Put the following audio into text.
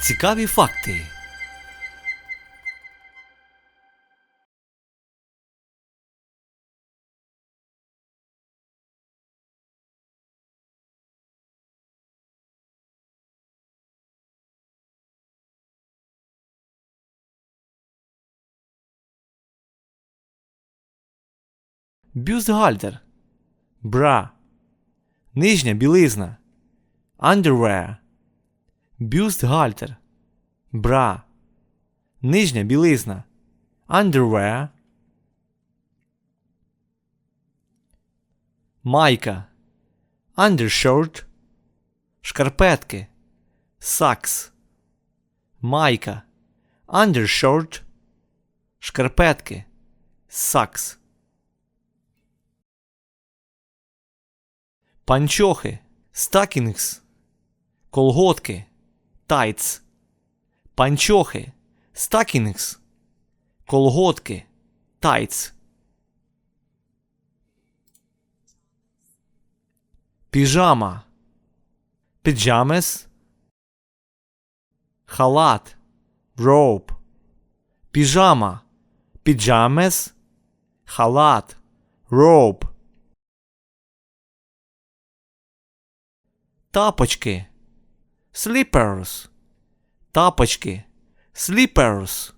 Цікаві факти. Бюстгальтер. Бра. Нижня білизна. Underwear. Бюстгальтер. Бра. Нижня білизна. Underwear. Майка. Undershirt. Шкарпетки. Сакс. Майка. Undershirt. Шкарпетки. Сакс. Панчохи. Стакінгс. Колготки. Тайц. Панчохи. Стакінгс. Колготки. Тайц. Піжама. Піджамес. Халат. Роуп. Піжама. Піджамес. Халат. Роуп. Тапочки. Slippers. Тапочки. Slippers.